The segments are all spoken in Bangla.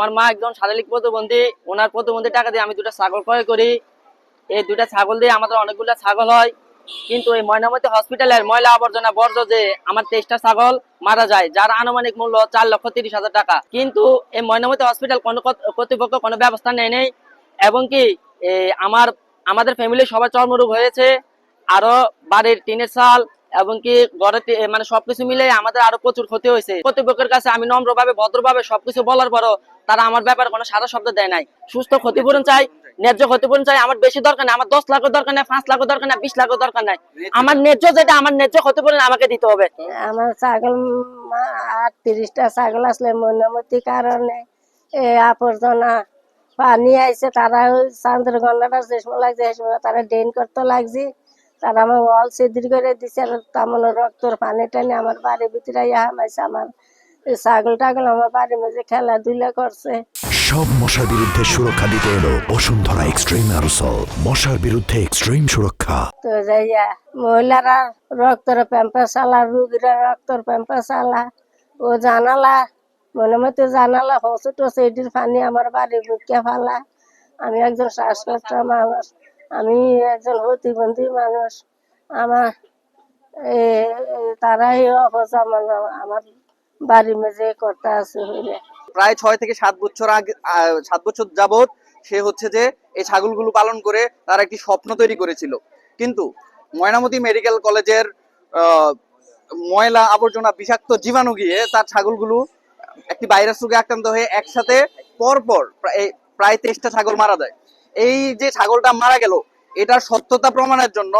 আমার মা একজন শারীরিক প্রতিবন্ধী, ওনার প্রতিবন্ধী টাকা দিয়ে আমি দুটা ছাগল ক্রয় করি। এই দুটা ছাগল দিয়ে আমাদের অনেকগুলো ছাগল হয়। কিন্তু এই ময়নামতি হসপিটালের ময়লা আবর্জনা বর্জ্য যে আমার তেইশটা ছাগল মারা যায়, যার আনুমানিক মূল্য চার লক্ষ তিরিশ হাজার টাকা। কিন্তু এই ময়নামতি হসপিটাল কোনো কর্তৃপক্ষ কোনো ব্যবস্থা নেয় নেই। এবং কি আমার আমাদের ফ্যামিলি সবার চর্মরোগ হয়েছে। আরও বাড়ির টিনের চাল এবং কি ঘরের মানে সবকিছু মিলে আমাদের আরও প্রচুর ক্ষতি হয়েছে। কর্তৃপক্ষের কাছে আমি নম্রভাবে, ভদ্রভাবে সবকিছু বলার পরও তারা আমার ব্যাপারে কোনো সারা শব্দ দেয় নাই। সুস্থ ক্ষতিপূরণ চাই, ন্যায্য ক্ষতিপূরণ চাই, আমার বেশি দরকার নেই, আমার দশ লাখের দরকার নেই, পাঁচ লাখের দরকার নেই, বিশ লাখের দরকার নাই। আমার ন্যায্য যেটা, আমার ন্যায্য ক্ষতিপূরণ আমাকে দিতে হবে। আমার ছাগল আর তিরিশটা ছাগল আসলে মনোমতি কারণে আবর্জনা পানি আইছে, তারা চান্দ্রগন্ধাটা যে সময় লাগছে তারা ড্রেন করতে লাগছে। তারা আমার ওয়াল সিদ্ধির করে দিছে আর তেমন রক্তর পানি টানি আমার বাড়ির ভিতরে ইয়া হামাইছে আমার ছাগল টাগল আমার বাড়ির মাঝে খেলাধুলা করছে। সব মশার বিরুদ্ধে সুরক্ষা দিতে এলো বসুন্ধরা এক্সট্রিম মশার বিরুদ্ধে এক্সট্রিম সুরক্ষা। তো যাইয়া মহিলারা রক্তর প্যাম্পা চালা রুগীরা রক্তর প্যাম্পা চালা ও জানালা মনে মতো জানালা হসু টসে এটির পানি আমার বাড়ির বুকে ফালা। আমি একজন শ্বাসকষ্ট মানুষ। আমি একজন প্রতিবন্ধী মানুষ। আমার তারাই অবস্থা আমার বাড়ির মেঝে করতে আছে হইলে। প্রায় ছয় থেকে সাত বছর আগে সাত বছর যাবত সে হচ্ছে যে এই ছাগলগুলো পালন করে তার একটি স্বপ্ন তৈরি করেছিল। কিন্তু ময়নামতি মেডিকেল কলেজের ময়লা আবর্জনা বিষাক্ত জীবাণু গিয়ে তার ছাগলগুলো একটি ভাইরাস রোগে আক্রান্ত হয়ে একসাথে পরপর প্রায় তেইশটা ছাগল মারা যায়। এই যে ছাগলটা মারা গেল, এটার সত্যতা প্রমাণের জন্য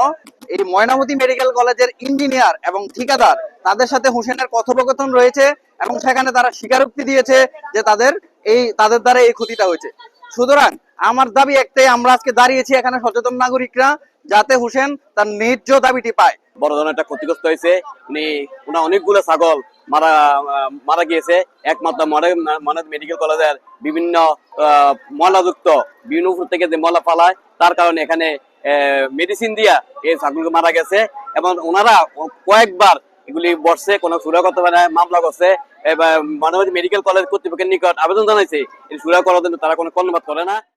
এই ময়নামতি মেডিকেল কলেজের ইঞ্জিনিয়ার এবং ঠিকাদার তাদের সাথে হোসেনের কথোপকথন রয়েছে এবং সেখানে তারা স্বীকারোক্তি দিয়েছে যে তাদের এই, তাদের দ্বারা এই ক্ষতিটা হয়েছে। সুতরাং আমার দাবি একটাই, আমরা আজকে দাঁড়িয়েছি এখানে সচেতন নাগরিকরা যাতে হোসেন তার ন্যায্য দাবিটি পায়। বড় ধরনের একটা ক্ষতিগ্রস্ত হয়েছে। উনি ওনার অনেকগুলো ছাগল মারা মারা গিয়েছে। একমাত্র মনে মেডিকেল কলেজের বিভিন্ন ময়লাযুক্ত, বিভিন্ন থেকে যে ময়লা পালায় তার কারণে এখানে মেডিসিন দিয়া এই ছাগলকে মারা গেছে। এবং ওনারা কয়েকবার এগুলি বসছে কোনো সুরা করতে পারে মামলা করছে। মানবাদী মেডিকেল কলেজ কর্তৃপক্ষের নিকট আবেদন জানাইছে, এই সুরা করার জন্য তারা কোনো কর্ণপাত করে না।